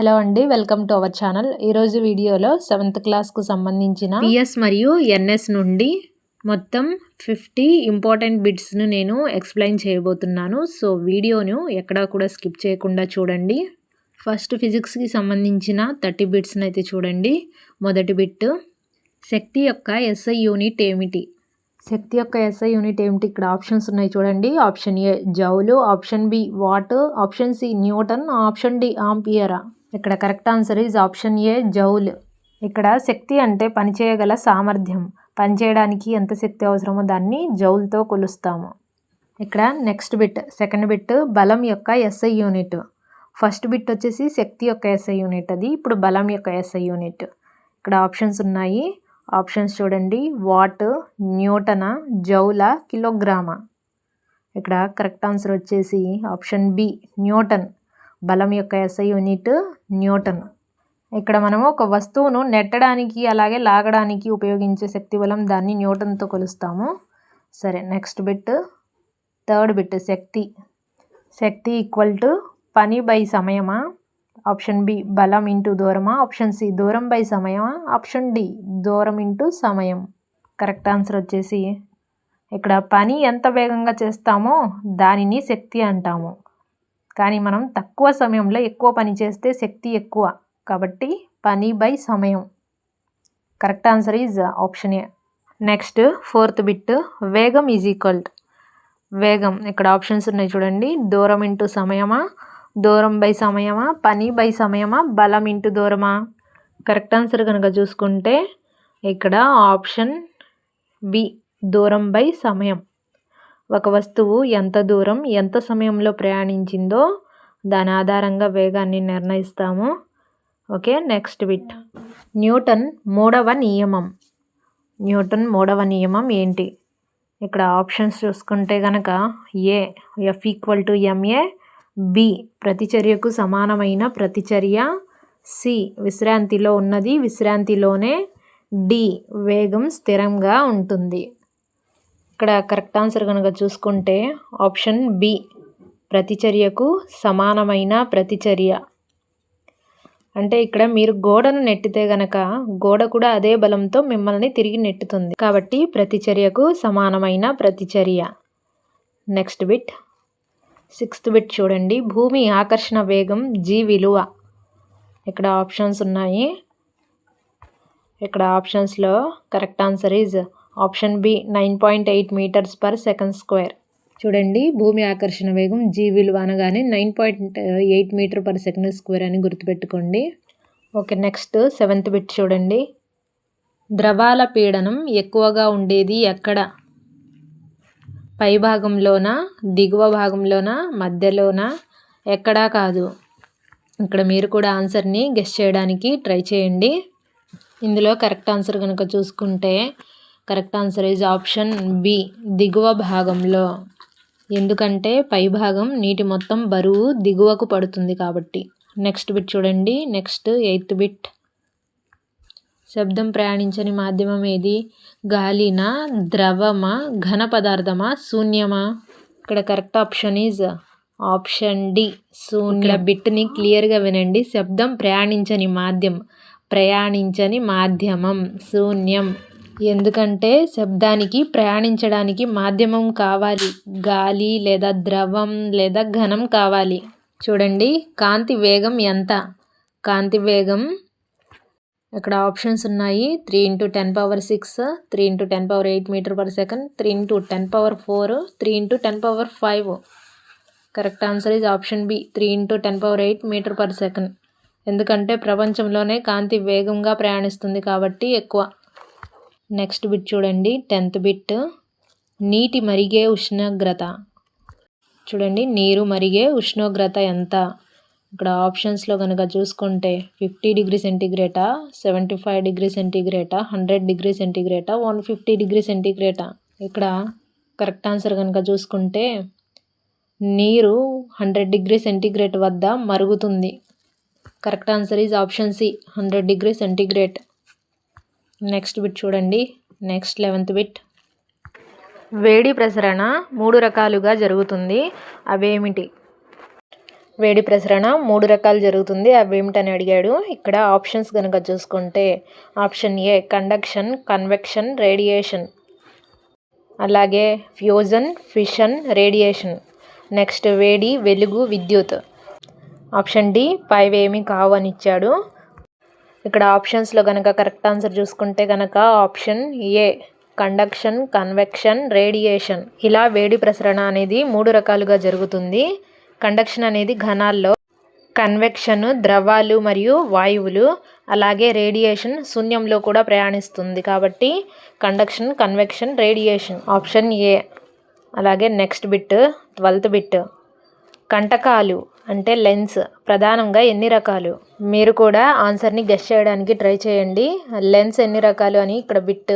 Hello అండి welcome to our channel. ఈరోజు వీడియోలో సెవెంత్ క్లాస్కు సంబంధించిన పిఎస్ మరియు ఎన్ఎస్ నుండి మొత్తం ఫిఫ్టీ ఇంపార్టెంట్ బిట్స్ను నేను ఎక్స్ప్లెయిన్ చేయబోతున్నాను. సో వీడియోను ఎక్కడా కూడా స్కిప్ చేయకుండా చూడండి. ఫస్ట్ ఫిజిక్స్కి సంబంధించిన థర్టీ బిట్స్ని అయితే చూడండి. మొదటి బిట్ శక్తి యొక్క ఎస్ఐ యూనిట్ ఏమిటి? శక్తి యొక్క ఎస్ఐ యూనిట్ ఏమిటి? ఇక్కడ ఆప్షన్స్ ఉన్నాయి చూడండి. Option A joule. Option B watt. Option C newton. Option D ఆంపియరా. ఇక్కడ correct answer is option A joule. ఇక్కడ శక్తి అంటే పనిచేయగల సామర్థ్యం. పనిచేయడానికి ఎంత శక్తి అవసరమో దాన్ని జౌల్తో కొలుస్తాము. ఇక్కడ నెక్స్ట్ బిట్ సెకండ్ బిట్ బలం యొక్క ఎస్ఐ యూనిట్. ఫస్ట్ బిట్ వచ్చేసి శక్తి యొక్క ఎస్ఐ యూనిట్ అది ఇప్పుడు బలం యొక్క ఎస్ఐ యూనిట్. ఇక్కడ ఆప్షన్స్ ఉన్నాయి. ఆప్షన్స్ చూడండి. వాట్ న్యూటన జౌల కిలోగ్రామా. ఇక్కడ కరెక్ట్ ఆన్సర్ వచ్చేసి ఆప్షన్ బి న్యూటన్. బలం యొక్క ఎస్ఐ యూనిట్ న్యూటన్. ఇక్కడ మనము ఒక వస్తువును నెట్టడానికి అలాగే లాగడానికి ఉపయోగించే శక్తి బలం దాన్ని న్యూటన్తో కొలుస్తాము. సరే నెక్స్ట్ బిట్ థర్డ్ బిట్ శక్తి. శక్తి ఈక్వల్ టు పని బై సమయమా? ఆప్షన్ బి బలం ఇంటూ దూరమా? ఆప్షన్ సి దూరం బై సమయమా? ఆప్షన్ డి దూరం ఇంటూ సమయం. కరెక్ట్ ఆన్సర్ వచ్చేసి ఇక్కడ పని ఎంత వేగంగా చేస్తామో దానిని శక్తి అంటాము. కానీ మనం తక్కువ సమయంలో ఎక్కువ పని చేస్తే శక్తి ఎక్కువ. కాబట్టి పని బై సమయం. Correct answer is option A. Next fourth bit వేగం ఈజ్ ఈక్వల్. వేగం ఇక్కడ ఆప్షన్స్ ఉన్నాయి చూడండి. దూరం ఇంటూ సమయమా? దూరం బై సమయమా? పని బై సమయమా? బలం ఇంటూ దూరమా? కరెక్ట్ ఆన్సర్ కనుక చూసుకుంటే ఇక్కడ ఆప్షన్ బి దూరం బై సమయం. ఒక వస్తువు ఎంత దూరం ఎంత సమయంలో ప్రయాణించిందో దాని ఆధారంగా వేగాన్ని నిర్ణయిస్తాము. Okay next bit. న్యూటన్ మూడవ నియమం. న్యూటన్ మూడవ నియమం ఏంటి? ఇక్కడ ఆప్షన్స్ చూసుకుంటే కనుక A F equal to MA B ప్రతిచర్యకు సమానమైన ప్రతిచర్య సి విశ్రాంతిలో ఉన్నది విశ్రాంతిలోనే డి వేగం స్థిరంగా ఉంటుంది. ఇక్కడ కరెక్ట్ ఆన్సర్ కనుక చూసుకుంటే ఆప్షన్ బి ప్రతిచర్యకు సమానమైన ప్రతిచర్య. అంటే ఇక్కడ మీరు గోడను నెట్టితే గనక గోడ కూడా అదే బలంతో మిమ్మల్ని తిరిగి నెట్టుతుంది. కాబట్టి ప్రతిచర్యకు సమానమైన ప్రతిచర్య. Next bit. సిక్స్త్ బిట్ చూడండి. భూమి ఆకర్షణ వేగం జీ విలువ. ఇక్కడ ఆప్షన్స్ ఉన్నాయి. ఇక్కడ ఆప్షన్స్లో correct answer is option B nine point eight metres per second square. చూడండి భూమి ఆకర్షణ వేగం జీ విలువ అనగానే nine point eight metre per second square అని గుర్తుపెట్టుకోండి. ఓకే నెక్స్ట్ సెవెంత్ బిట్ చూడండి. ద్రవాల పీడనం ఎక్కువగా ఉండేది ఎక్కడ? పై భాగంలోన దిగువ భాగంలోన మధ్యలోన? ఎక్కడా కాదు. ఇక్కడ మీరు కూడా ఆన్సర్ని గెస్ట్ చేయడానికి ట్రై చేయండి. ఇందులో కరెక్ట్ ఆన్సర్ కనుక చూసుకుంటే correct answer is option B దిగువ భాగంలో. ఎందుకంటే పై భాగం నీటి మొత్తం బరువు దిగువకు పడుతుంది కాబట్టి. నెక్స్ట్ బిట్ చూడండి. నెక్స్ట్ ఎయిత్ బిట్ శబ్దం ప్రయాణించని మాధ్యమం ఏది? గాలినా ద్రవమా ఘన పదార్థమా శూన్యమా? ఇక్కడ correct option is option D శూన్య బిట్ని క్లియర్గా వినండి. శబ్దం ప్రయాణించని మాధ్యమం. ప్రయాణించని మాధ్యమం. శూన్యం. ఎందుకంటే శబ్దానికి ప్రయాణించడానికి మాధ్యమం కావాలి. గాలి లేదా ద్రవం లేదా ఘనం కావాలి. చూడండి కాంతి వేగం ఎంత? కాంతి వేగం ఇక్కడ ఆప్షన్స్ ఉన్నాయి. Three into ten power six three into ten power eight metre per second three into ten power four three into ten power five. Correct answer is option B. Three into ten power eight metre per second. ఎందుకంటే ప్రపంచంలోనే కాంతి వేగంగా ప్రయాణిస్తుంది కాబట్టి ఎక్కువ. Next bit చూడండి tenth bit. నీటి మరిగే ఉష్ణోగ్రత. చూడండి నీరు మరిగే ఉష్ణోగ్రత ఎంత? ఇక్కడ ఆప్షన్స్లో కనుక చూసుకుంటే ఫిఫ్టీ డిగ్రీ సెంటీగ్రేటా సెవెంటీ ఫైవ్ డిగ్రీ సెంటీగ్రేటా హండ్రెడ్ డిగ్రీ సెంటీగ్రేటా వన్ ఫిఫ్టీ డిగ్రీ సెంటీగ్రేటా ఇక్కడ కరెక్ట్ ఆన్సర్ కనుక చూసుకుంటే నీరు హండ్రెడ్ డిగ్రీ సెంటీగ్రేట్ వద్ద మరుగుతుంది. Correct answer is option C hundred degree centigrade next bit చూడండి. నెక్స్ట్ లెవెంత్ బిట్ వేడి ప్రసరణ మూడు రకాలుగా జరుగుతుంది. అవేమిటి? వేడి ప్రసరణ మూడు రకాలు జరుగుతుంది. అవేమిటని అడిగాడు. ఇక్కడ ఆప్షన్స్ కనుక చూసుకుంటే option A conduction convection radiation. అలాగే ఫ్యూజన్ ఫిషన్ రేడియేషన్. నెక్స్ట్ వేడి వెలుగు విద్యుత్. ఆప్షన్ డి పైవేమీ కావు అని ఇచ్చాడు ఇక్కడ ఆప్షన్స్లో కనుక కరెక్ట్ ఆన్సర్ చూసుకుంటే కనుక option A conduction convection radiation. ఇలా వేడి ప్రసరణ అనేది మూడు రకాలుగా జరుగుతుంది. కండక్షన్ అనేది ఘనాల్లో కన్వెక్షన్ ద్రవాలు మరియు వాయువులు అలాగే రేడియేషన్ శూన్యంలో కూడా ప్రయాణిస్తుంది కాబట్టి conduction convection radiation. Option A అలాగే నెక్స్ట్ బిట్ ట్వెల్త్ బిట్. కంటకాలు అంటే లెన్స్ ప్రధానంగా ఎన్ని రకాలు? మీరు కూడా ఆన్సర్ని గెస్ చేయడానికి ట్రై చేయండి. లెన్స్ ఎన్ని రకాలు అని ఇక్కడ బిట్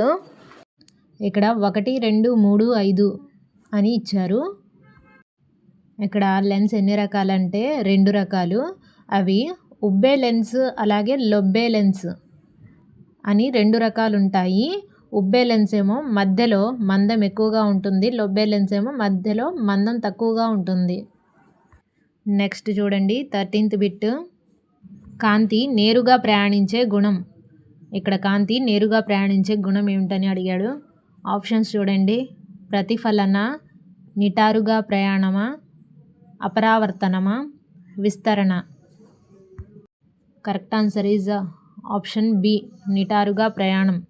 ఇక్కడ ఒకటి రెండు మూడు ఐదు అని ఇచ్చారు. ఇక్కడ లెన్స్ ఎన్ని రకాలంటే రెండు రకాలు. అవి ఉబ్బే లెన్స్ అలాగే లొబ్బే లెన్స్ అని రెండు రకాలు ఉంటాయి ఉబ్బే లెన్స్ ఏమో మధ్యలో మందం ఎక్కువగా ఉంటుంది. లొబ్బే లెన్స్ ఏమో మధ్యలో మందం తక్కువగా ఉంటుంది. నెక్స్ట్ చూడండి థర్టీన్త్ బిట్ కాంతి నేరుగా ప్రయాణించే గుణం. ఇక్కడ కాంతి నేరుగా ప్రయాణించే గుణం ఏమిటని అడిగాడు. ఆప్షన్స్ చూడండి. ప్రతిఫలన నిటారుగా ప్రయాణమా అపరావర్తనమా విస్తరణ? Correct answer is option B నిటారుగా ప్రయాణం.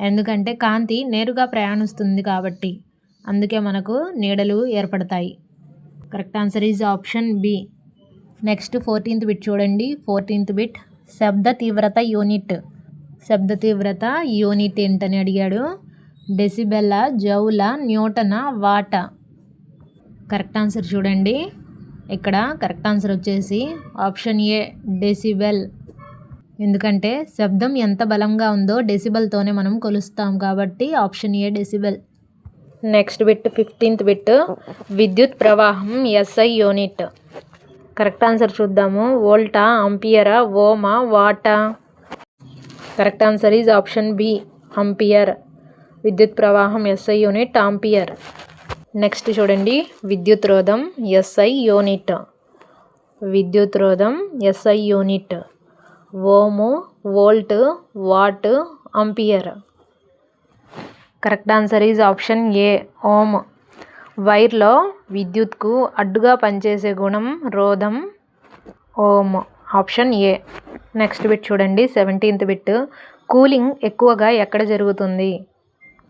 ఎందుకంటే కాంతి నేరుగా ప్రయాణిస్తుంది కాబట్టి అందుకే మనకు నీడలు ఏర్పడతాయి. Correct answer is option B. Next fourteenth bit చూడండి. ఫోర్టీన్త్ బిట్ శబ్ద తీవ్రత యూనిట్. శబ్ద తీవ్రత యూనిట్ ఏంటని అడిగాడు. డెసిబెల్ల జౌల న్యూటన వాట? కరెక్ట్ ఆన్సర్ చూడండి. ఇక్కడ కరెక్ట్ ఆన్సర్ వచ్చేసి ఆప్షన్ ఏ డెసిబెల్. ఎందుకంటే శబ్దం ఎంత బలంగా ఉందో డెసిబెల్తోనే మనం కొలుస్తాం కాబట్టి option A decibel. Next bit fifteenth bit విద్యుత్ ప్రవాహం ఎస్ఐ యూనిట్. కరెక్ట్ ఆన్సర్ చూద్దాము. వోల్టా అంపియరా ఓమా వాటా? Correct answer is option B ampere. విద్యుత్ ప్రవాహం ఎస్ఐ యూనిట్ ఆంపియర్. నెక్స్ట్ చూడండి. విద్యుత్ రోధం ఎస్ఐ యూనిట్. విద్యుత్ రోధం SI unit. Ohm volt watt ampere. Correct answer is option A ohm. వైర్లో విద్యుత్కు అడ్డుగా పనిచేసే గుణం రోధం. Ohm option A. Next bit చూడండి. Seventeenth bit. కూలింగ్ ఎక్కువగా ఎక్కడ జరుగుతుంది?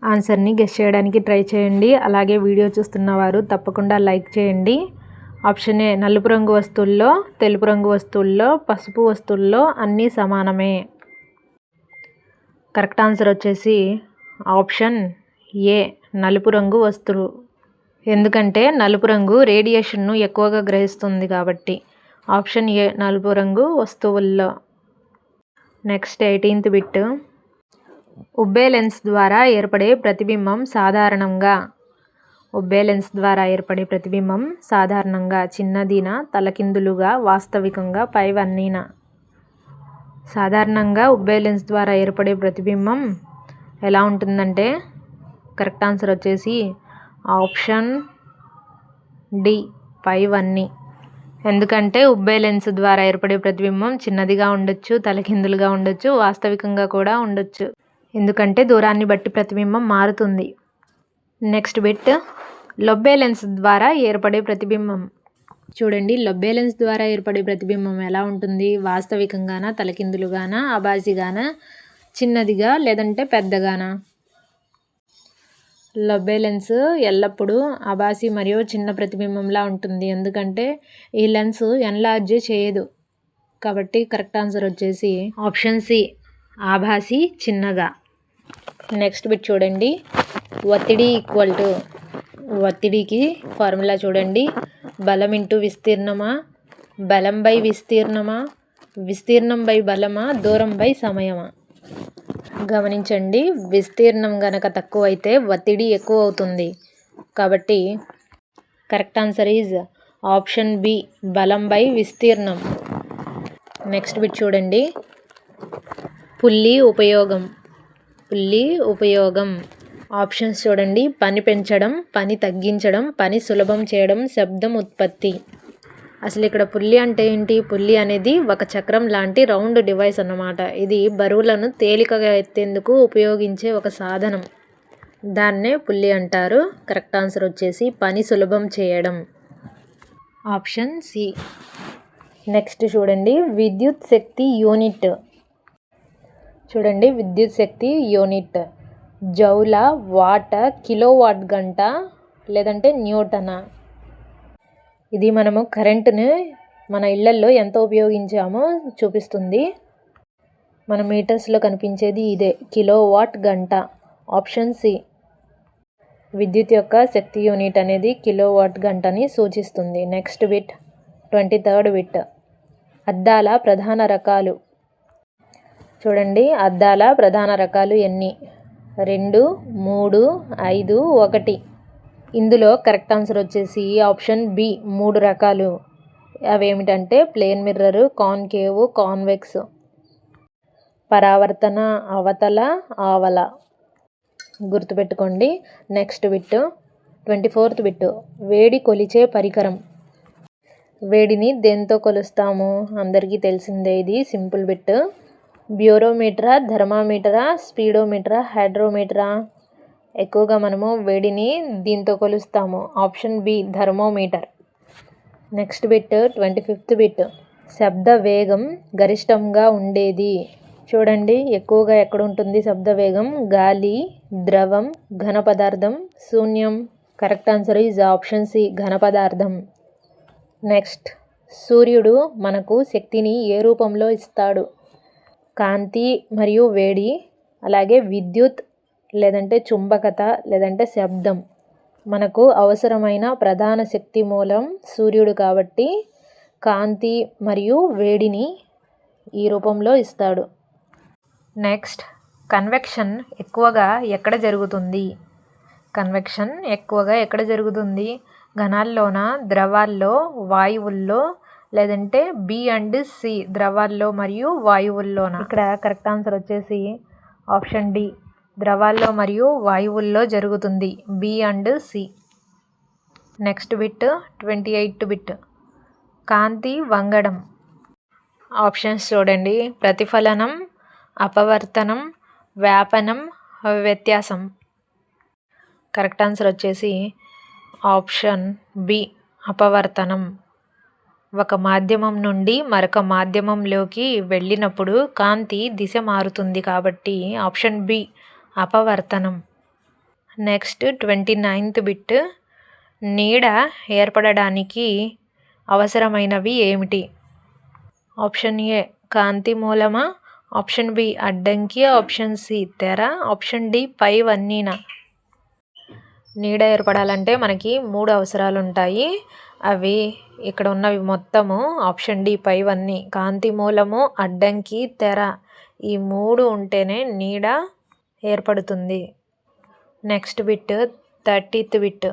ఆన్సర్ని గెస్ చేయడానికి ట్రై చేయండి. అలాగే వీడియో చూస్తున్న వారు తప్పకుండా లైక్ చేయండి. Option A. నలుపు రంగు వస్తువుల్లో తెలుపు రంగు వస్తువుల్లో పసుపు వస్తువుల్లో అన్నీ సమానమే. కరెక్ట్ ఆన్సర్ వచ్చేసి ఆప్షన్ ఏ. నలుపు రంగు వస్తువు. ఎందుకంటే నలుపు రంగు రేడియేషన్ను ఎక్కువగా గ్రహిస్తుంది కాబట్టి. ఆప్షన్ ఏ నలుపు రంగు వస్తువుల్లో నెక్స్ట్ ఎయిటీన్త్ బిట్. ఉబ్బే లెన్స్ ద్వారా ఏర్పడే ప్రతిబింబం సాధారణంగా. ఉబ్బే లెన్స్ ద్వారా ఏర్పడే ప్రతిబింబం సాధారణంగా చిన్నదిన తలకిందులుగా వాస్తవికంగా పైవన్నీన. సాధారణంగా ఉబ్బే లెన్స్ ద్వారా ఏర్పడే ప్రతిబింబం ఎలా ఉంటుందంటే కరెక్ట్ ఆన్సర్ వచ్చేసి ఆప్షన్ డి పైవన్నీ ఎందుకంటే ఉబ్బే లెన్స్ ద్వారా ఏర్పడే ప్రతిబింబం చిన్నదిగా ఉండొచ్చు తలకిందులుగా ఉండొచ్చు వాస్తవికంగా కూడా ఉండొచ్చు. ఎందుకంటే దూరాన్ని బట్టి ప్రతిబింబం మారుతుంది. నెక్స్ట్ బిట్ లొబ్బే లెన్స్ ద్వారా ఏర్పడే ప్రతిబింబం. చూడండి లొబ్బే లెన్స్ ద్వారా ఏర్పడే ప్రతిబింబం ఎలా ఉంటుంది? వాస్తవికంగానా తలకిందులుగానా ఆభాసిగానా చిన్నదిగా లేదంటే పెద్దగానా? లొబ్బే లెన్స్ ఎల్లప్పుడూ ఆభాసి మరియు చిన్న ప్రతిబింబంలా ఉంటుంది. ఎందుకంటే ఈ లెన్స్ ఎన్లార్జ్ చేయదు. కాబట్టి కరెక్ట్ ఆన్సర్ వచ్చేసి ఆప్షన్ సి ఆభాసి చిన్నగా. నెక్స్ట్ బిట్ చూడండి. ఒత్తిడి ఈక్వల్ టు ఒత్తిడికి ఫార్ములా చూడండి. బలం ఇంటూ విస్తీర్ణమా? బలం బై విస్తీర్ణమా? విస్తీర్ణం బై బలమా? దూరం బై సమయమా? గమనించండి విస్తీర్ణం గనక తక్కువ అయితే ఒత్తిడి ఎక్కువ అవుతుంది కాబట్టి correct answer is option B బలం బై విస్తీర్ణం. నెక్స్ట్ బిట్ చూడండి. పుల్లి ఉపయోగం. పుల్లి ఉపయోగం. ఆప్షన్స్ చూడండి. పని పెంచడం పని తగ్గించడం పని సులభం చేయడం శబ్దం ఉత్పత్తి. అసలు ఇక్కడ పుల్లి అంటే ఏంటి? పుల్లి అనేది ఒక చక్రం లాంటి రౌండ్ డివైస్ అన్నమాట. ఇది బరువులను తేలికగా ఎత్తేందుకు ఉపయోగించే ఒక సాధనం. దాన్నే పుల్లి అంటారు. కరెక్ట్ ఆన్సర్ వచ్చేసి పని సులభం చేయడం. Option C. నెక్స్ట్ చూడండి. విద్యుత్ శక్తి యూనిట్. చూడండి. విద్యుత్ శక్తి యూనిట్. జౌల వాట్ కిలోవాట్ గంట లేదంటే న్యూటనా? ఇది మనము కరెంటుని మన ఇళ్ళల్లో ఎంత ఉపయోగించామో చూపిస్తుంది. మన మీటర్స్లో కనిపించేది ఇదే కిలో వాట్ గంట. ఆప్షన్ సి విద్యుత్ యొక్క శక్తి యూనిట్ అనేది కిలో వాట్ గంటని సూచిస్తుంది. Next bit twenty third bit. అద్దాల ప్రధాన రకాలు. చూడండి అద్దాల ప్రధాన రకాలు ఎన్ని? రెండు మూడు ఐదు ఒకటి. ఇందులో కరెక్ట్ ఆన్సర్ వచ్చేసి ఆప్షన్ బి. మూడు రకాలు. అవేమిటంటే ప్లేన్ మిర్రరు కాన్కేవ్ కాన్వెక్స్. పరావర్తన అవతల ఆవల. గుర్తుపెట్టుకోండి. Next bit twenty fourth bit వేడి కొలిచే పరికరం. వేడిని దేంతో కొలుస్తాము? అందరికీ తెలిసిందే ఇది. సింపుల్ బిట్ బ్యూరోమీటరా థర్మామీటరా స్పీడోమీటరా హైడ్రోమీటరా? ఎక్కువగా మనము వేడిని దీంతో కొలుస్తాము. Option B thermometer. Next bit twenty fifth bit. శబ్ద వేగం గరిష్టంగా ఉండేది. చూడండి ఎక్కువగా ఎక్కడ ఉంటుంది శబ్ద వేగం? గాలి ద్రవం ఘన పదార్థం శూన్యం. Correct answer is option C ఘన పదార్థం. నెక్స్ట్ సూర్యుడు మనకు శక్తిని ఏ రూపంలో ఇస్తాడు? కాంతి మరియు వేడి అలాగే విద్యుత్ లేదంటే చుంబకత లేదంటే శబ్దం. మనకు అవసరమైన ప్రధాన శక్తి మూలం సూర్యుడు కాబట్టి కాంతి మరియు వేడిని ఈ రూపంలో ఇస్తాడు. నెక్స్ట్ కన్వెక్షన్ ఎక్కువగా ఎక్కడ జరుగుతుంది? కన్వెక్షన్ ఎక్కువగా ఎక్కడ జరుగుతుంది? ఘనాల్లోన ద్రవాల్లో వాయువుల్లో లేదంటే బి అండ్ సి ద్రవాల్లో మరియు వాయువుల్లోన? ఇక్కడ కరెక్ట్ ఆన్సర్ వచ్చేసి ఆప్షన్ డి. ద్రవాల్లో మరియు వాయువుల్లో జరుగుతుంది. B and C next bit twenty eighth bit కాంతి వంగడం. ఆప్షన్స్ చూడండి. ప్రతిఫలనం అపవర్తనం వ్యాపనం వ్యత్యాసం. కరెక్ట్ ఆన్సర్ వచ్చేసి ఆప్షన్ బి అపవర్తనం. ఒక మాధ్యమం నుండి మరొక మాధ్యమంలోకి వెళ్ళినప్పుడు కాంతి దిశ మారుతుంది కాబట్టి option B అపవర్తనం. Next twenty ninth bit. నీడ ఏర్పడడానికి అవసరమైనవి ఏమిటి? ఆప్షన్ ఏ కాంతి మూలమా? ఆప్షన్ బి అడ్డంకి. ఆప్షన్ సి తెర. ఆప్షన్ డి పైవన్నీనా నీడ ఏర్పడాలంటే మనకి మూడు అవసరాలు ఉంటాయి అవి ఇక్కడ ఉన్నవి మొత్తము. ఆప్షన్ డి పైవన్నీ కాంతి మూలము అడ్డంకి తెర. ఈ మూడు ఉంటేనే నీడ ఏర్పడుతుంది. నెక్స్ట్ బిట్ థర్టీత్ బిట్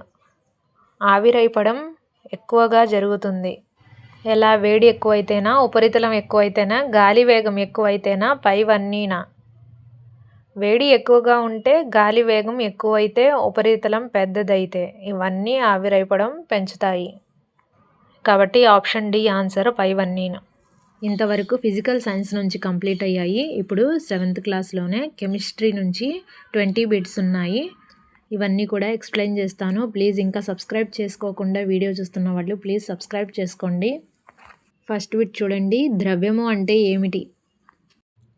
ఆవిరైపడం ఎక్కువగా జరుగుతుంది. ఎలా వేడి ఎక్కువైతేనా ఉపరితలం ఎక్కువైతేనా గాలి వేగం ఎక్కువైతేనా పైవన్నీనా వేడి ఎక్కువగా ఉంటే గాలి వేగం ఎక్కువైతే ఉపరితలం పెద్దదైతే. ఇవన్నీ ఆవిరైపడం పెంచుతాయి. కాబట్టి ఆప్షన్ డి ఆన్సర్ పైవన్నీను ఇంతవరకు ఫిజికల్ సైన్స్ నుంచి కంప్లీట్ అయ్యాయి. ఇప్పుడు సెవెంత్ క్లాస్లోనే కెమిస్ట్రీ నుంచి ట్వంటీ బిట్స్ ఉన్నాయి. ఇవన్నీ కూడా ఎక్స్ప్లెయిన్ చేస్తాను. ప్లీజ్ ఇంకా సబ్స్క్రైబ్ చేసుకోకుండా వీడియో చూస్తున్న వాళ్ళు ప్లీజ్ సబ్స్క్రైబ్ చేసుకోండి. ఫస్ట్ బిట్ చూడండి. ద్రవ్యము అంటే ఏమిటి?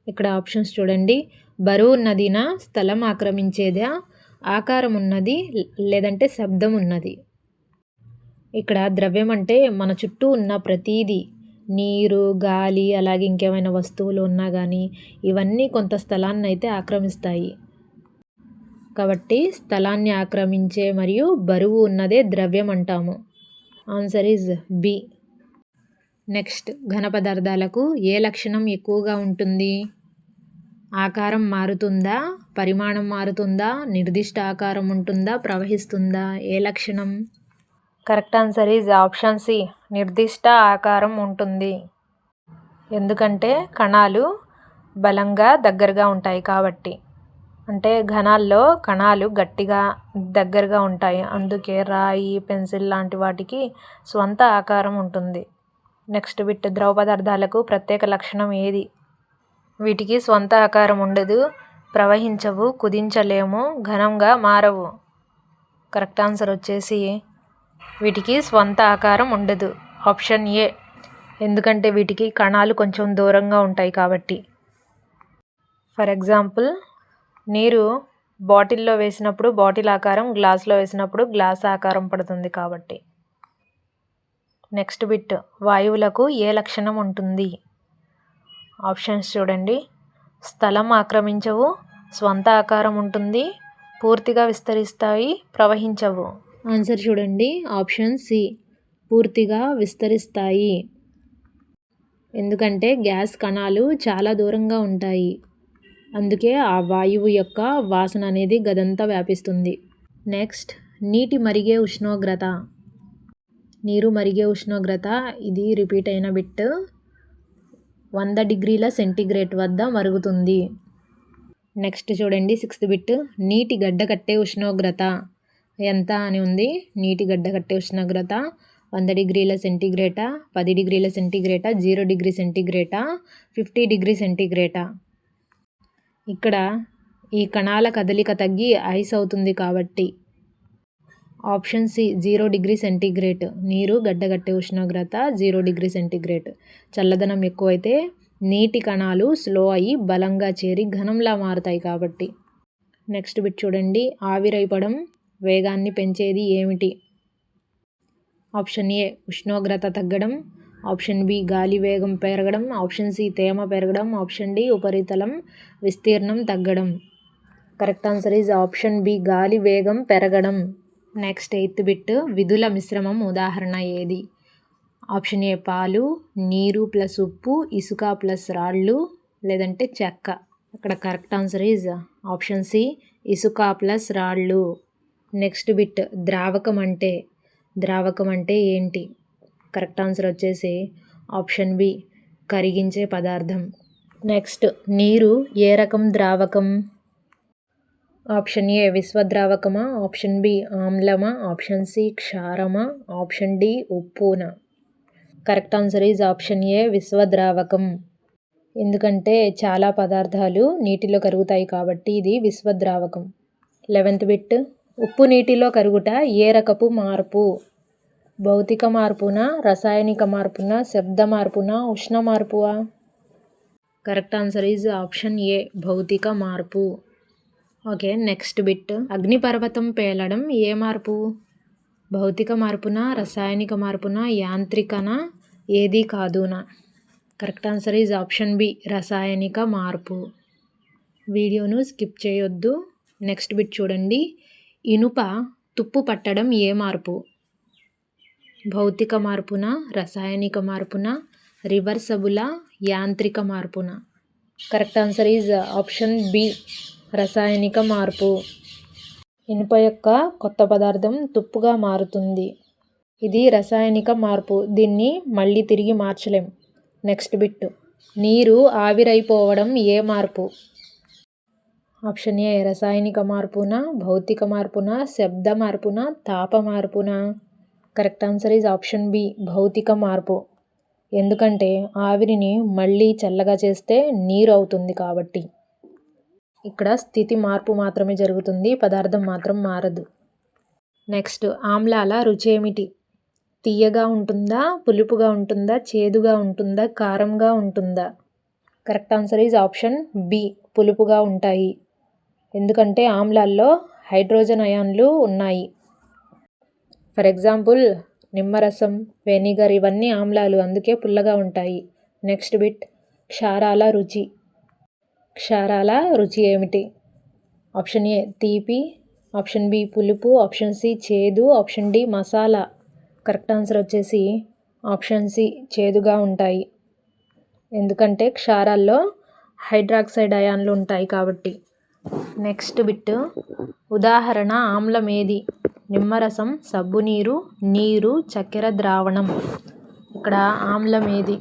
ఇక్కడ ఆప్షన్స్ చూడండి. బరువు ఉన్నదినా? స్థలం ఆక్రమించేదా? ఆకారం ఉన్నది లేదంటే శబ్దం ఉన్నది? ఇక్కడ ద్రవ్యం అంటే మన చుట్టూ ఉన్న ప్రతీది నీరు గాలి అలాగే ఇంకేమైనా వస్తువులు ఉన్నా కానీ ఇవన్నీ కొంత స్థలాన్ని అయితే ఆక్రమిస్తాయి. కాబట్టి స్థలాన్ని ఆక్రమించే మరియు బరువు ఉన్నదే ద్రవ్యం అంటాము. Answer is B. నెక్స్ట్ ఘన పదార్థాలకు ఏ లక్షణం ఎక్కువగా ఉంటుంది? ఆకారం మారుతుందా? పరిమాణం మారుతుందా? నిర్దిష్ట ఆకారం ఉంటుందా? ప్రవహిస్తుందా? ఏ లక్షణం? Correct answer is option C. నిర్దిష్ట ఆకారం ఉంటుంది. ఎందుకంటే కణాలు బలంగా దగ్గరగా ఉంటాయి కాబట్టి. అంటే ఘనాల్లో కణాలు గట్టిగా దగ్గరగా ఉంటాయి. అందుకే రాయి పెన్సిల్ లాంటి వాటికి స్వంత ఆకారం ఉంటుంది. నెక్స్ట్ బిట్ ద్రవ పదార్థాలకు ప్రత్యేక లక్షణం ఏది? వీటికి స్వంత ఆకారం ఉండదు. ప్రవహించవు కుదించలేము ఘనంగా మారవు. కరెక్ట్ ఆన్సర్ వచ్చేసి వీటికి స్వంత ఆకారం ఉండదు. Option A. ఎందుకంటే వీటికి కణాలు కొంచెం దూరంగా ఉంటాయి కాబట్టి. ఫర్ ఎగ్జాంపుల్ నీరు బాటిల్లో వేసినప్పుడు బాటిల్ ఆకారం గ్లాస్లో వేసినప్పుడు గ్లాస్ ఆకారం పడుతుంది కాబట్టి. నెక్స్ట్ బిట్ వాయువులకు ఏ లక్షణం ఉంటుంది? ఆప్షన్స్ చూడండి. స్థలం ఆక్రమించవు స్వంత ఆకారం ఉంటుంది పూర్తిగా విస్తరిస్తాయి ప్రవహించవు. ఆన్సర్ చూడండి. Option C. పూర్తిగా విస్తరిస్తాయి. ఎందుకంటే గ్యాస్ కణాలు చాలా దూరంగా ఉంటాయి. అందుకే ఆ వాయువు యొక్క వాసన అనేది గదంతా వ్యాపిస్తుంది. నెక్స్ట్ నీటి మరిగే ఉష్ణోగ్రత. నీరు మరిగే ఉష్ణోగ్రత ఇది రిపీట్ అయిన బిట్. వంద డిగ్రీల సెంటీగ్రేడ్ వద్ద మరుగుతుంది. నెక్స్ట్ చూడండి సిక్స్త్ బిట్. నీటి గడ్డ కట్టే ఉష్ణోగ్రత. ఎంత అని ఉంది? నీటి గడ్డ కట్టే ఉష్ణోగ్రత వంద డిగ్రీల సెంటీగ్రేటా పది డిగ్రీల సెంటీగ్రేటా జీరో డిగ్రీ సెంటీగ్రేటా ఫిఫ్టీ డిగ్రీ సెంటీగ్రేటా? ఇక్కడ ఈ కణాల కదలిక తగ్గి ఐస్ అవుతుంది కాబట్టి. Option C zero degree centigrade. నీరు గడ్డగట్టే ఉష్ణోగ్రత జీరో డిగ్రీ సెంటీగ్రేడ్ చల్లదనం ఎక్కువైతే నీటి కణాలు స్లో అయ్యి బలంగా చేరి ఘనంలా మారుతాయి కాబట్టి. నెక్స్ట్ బిట్ చూడండి. ఆవిరైపడం వేగాన్ని పెంచేది ఏమిటి? ఆప్షన్ ఏ ఉష్ణోగ్రత తగ్గడం. ఆప్షన్ బి గాలి వేగం పెరగడం. ఆప్షన్ సి తేమ పెరగడం. ఆప్షన్ డి ఉపరితలం విస్తీర్ణం తగ్గడం. Correct answer is option B గాలి వేగం పెరగడం. నెక్స్ట్ ఎయిత్ బిట్ విధుల మిశ్రమం ఉదాహరణ ఏది? ఆప్షన్ ఏ పాలు నీరు ప్లస్ ఉప్పు ఇసుక ప్లస్ రాళ్ళు లేదంటే చెక్క. అక్కడ correct answer is option C ఇసుక ప్లస్ రాళ్ళు. నెక్స్ట్ బిట్ ద్రావకం అంటే ద్రావకం అంటే ఏంటి? కరెక్ట్ ఆన్సర్ వచ్చేసి ఆప్షన్ బి కరిగించే పదార్థం. నెక్స్ట్ నీరు ఏ రకం ద్రావకం? ఆప్షన్ ఏ విశ్వద్రావకమా? ఆప్షన్ బి ఆమ్లమా? ఆప్షన్ సి క్షారమా? Option D ఉప్పునా? Correct answer is option A విశ్వద్రావకం. ఎందుకంటే చాలా పదార్థాలు నీటిలో కరుగుతాయి కాబట్టి ఇది విశ్వద్రావకం. Eleventh bit. ఉప్పు నీటిలో కరుగుట ఏ రకపు మార్పు. భౌతిక మార్పున రసాయనిక మార్పున శబ్ద మార్పున ఉష్ణ మార్పువా? Correct answer is option A భౌతిక మార్పు. Okay next bit. అగ్నిపర్వతం పేలడం ఏ మార్పు? భౌతిక మార్పున రసాయనిక మార్పున యాంత్రికన ఏది కాదునా? Correct answer is option B రసాయనిక మార్పు. వీడియోను స్కిప్ చేయొద్దు. నెక్స్ట్ బిట్ చూడండి. ఇనుప తుప్పు పట్టడం ఏ మార్పు? భౌతిక మార్పున రసాయనిక మార్పున రివర్సబుల యాంత్రిక మార్పున? Correct answer is option B రసాయనిక మార్పు. ఇనుప యొక్క కొత్త పదార్థం తుప్పుగా మారుతుంది. ఇది రసాయనిక మార్పు. దీన్ని మళ్ళీ తిరిగి మార్చలేం. నెక్స్ట్ బిట్ నీరు ఆవిరైపోవడం ఏ మార్పు? ఆప్షన్ ఏ రసాయనిక మార్పున భౌతిక మార్పున శబ్ద మార్పున తాప మార్పున? Correct answer is option B భౌతిక మార్పు. ఎందుకంటే ఆవిరిని మళ్ళీ చల్లగా చేస్తే నీరు అవుతుంది కాబట్టి. ఇక్కడ స్థితి మార్పు మాత్రమే జరుగుతుంది పదార్థం మాత్రం మారదు. నెక్స్ట్ ఆమ్లాల రుచి ఏమిటి? తీయగా ఉంటుందా పులుపుగా ఉంటుందా చేదుగా ఉంటుందా కారంగా ఉంటుందా? Correct answer is option B పులుపుగా ఉంటాయి. ఎందుకంటే ఆమ్లాల్లో హైడ్రోజన్ అయాన్లు ఉన్నాయి. ఫర్ ఎగ్జాంపుల్ నిమ్మరసం వెనిగర్ ఇవన్నీ ఆమ్లాలు అందుకే పుల్లగా ఉంటాయి. నెక్స్ట్ బిట్ క్షారాల రుచి. క్షారాల రుచి ఏమిటి? ఆప్షన్ ఏ తీపి. ఆప్షన్ బి పులుపు. ఆప్షన్ సి చేదు. Option D masala. Correct answer వచ్చేసి ఆప్షన్ సి చేదుగా ఉంటాయి. ఎందుకంటే క్షారాల్లో హైడ్రాక్సైడ్ అయాన్లు ఉంటాయి కాబట్టి. Next bit. ఉదాహరణ ఆమ్లమేది. నిమ్మరసం సబ్బునీరు నీరు చక్కెర ద్రావణం. ఇక్కడ ఆమ్లమేది.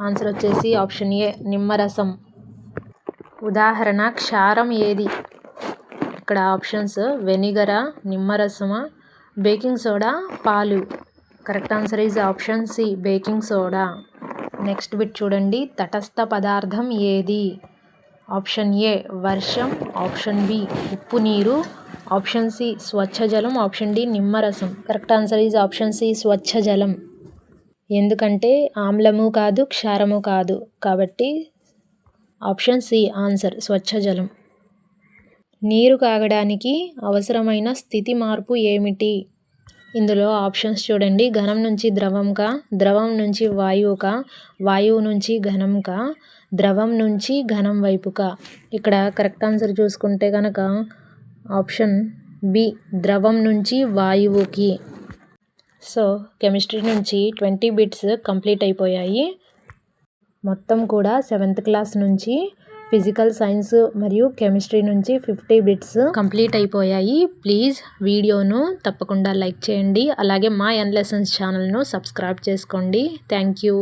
ఆన్సర్ వచ్చేసి ఆప్షన్ ఏ నిమ్మరసం. ఉదాహరణ క్షారం ఏది? ఇక్కడ ఆప్షన్స్ వెనిగరా నిమ్మరసమా బేకింగ్ సోడా పాలు. Correct answer is option C baking soda. Next bit చూడండి. తటస్థ పదార్థం ఏది? ఆప్షన్ ఏ వర్షం ఆప్షన్ బి ఉప్పు నీరు ఆప్షన్ సి స్వచ్ఛ జలం ఆప్షన్ డి నిమ్మరసం. Correct answer is option C స్వచ్ఛ జలం. ఎందుకంటే ఆమ్లము కాదు క్షారము కాదు. కాబట్టి ఆప్షన్ సి ఆన్సర్ స్వచ్ఛ జలం. నీరు కాగడానికి అవసరమైన స్థితి మార్పు ఏమిటి? ఇందులో ఆప్షన్స్ చూడండి. ఘనం నుంచి ద్రవంగా ద్రవం నుంచి వాయువుగా వాయువు నుంచి ఘనంగా ద్రవం నుంచి ఘనం వైపుగా. ఇక్కడ కరెక్ట్ ఆన్సర్ చూసుకుంటే కనుక ఆప్షన్ బి ద్రవం నుంచి వాయువుకి. సో కెమిస్ట్రీ నుంచి ట్వంటీ బిట్స్ కంప్లీట్ అయిపోయాయి. మొత్తం కూడా సెవెంత్ క్లాస్ నుంచి ఫిజికల్ సైన్స్ మరియు కెమిస్ట్రీ నుంచి ఫిఫ్టీ బిట్స్ కంప్లీట్ అయిపోయాయి. ప్లీజ్ వీడియోను తప్పకుండా లైక్ చేయండి. అలాగే మా ఎన్ లెసన్స్ ఛానల్ను సబ్స్క్రైబ్ చేసుకోండి. Thank you.